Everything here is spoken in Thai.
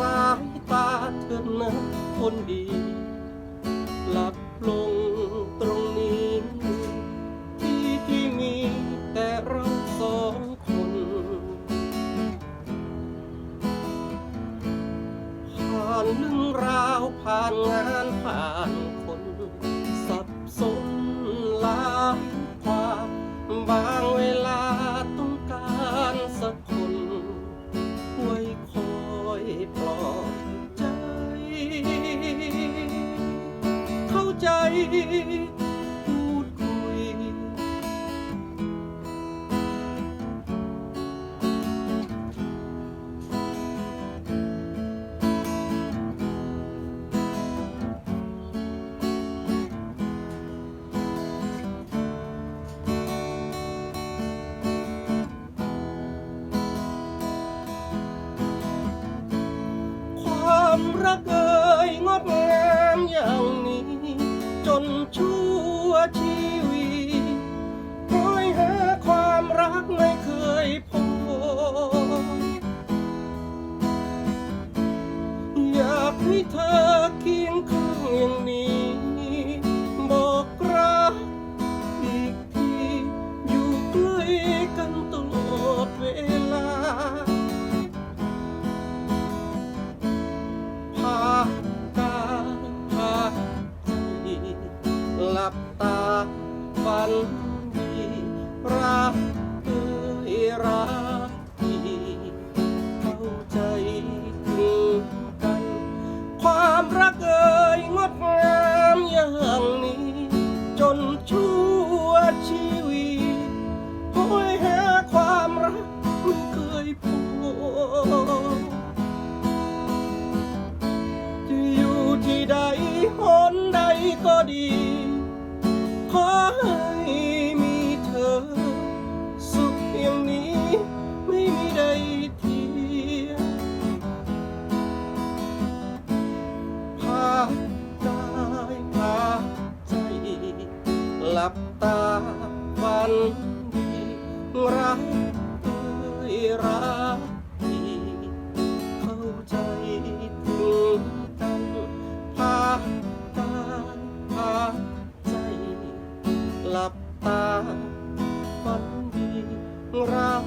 สายตาเธอนะคนดีหลับลงตรงนี้ ที่ที่มีแต่เราสองคน ผ่านเรื่องราวผ่านงานผ่าน พูดคุย ความรักเอ่ย ให้เธอเคียงข้างอย่างนี้ บอกรักอีกทีอยู่ใกล้กันตลอดเวลา พากายพาใจหลับตาฝันดีรัก อย่าง ลับตาฝันดีรักเอ้ยรักดีเข้าใจถึงกันพากาพาใจ หลับตาฝันดีรัก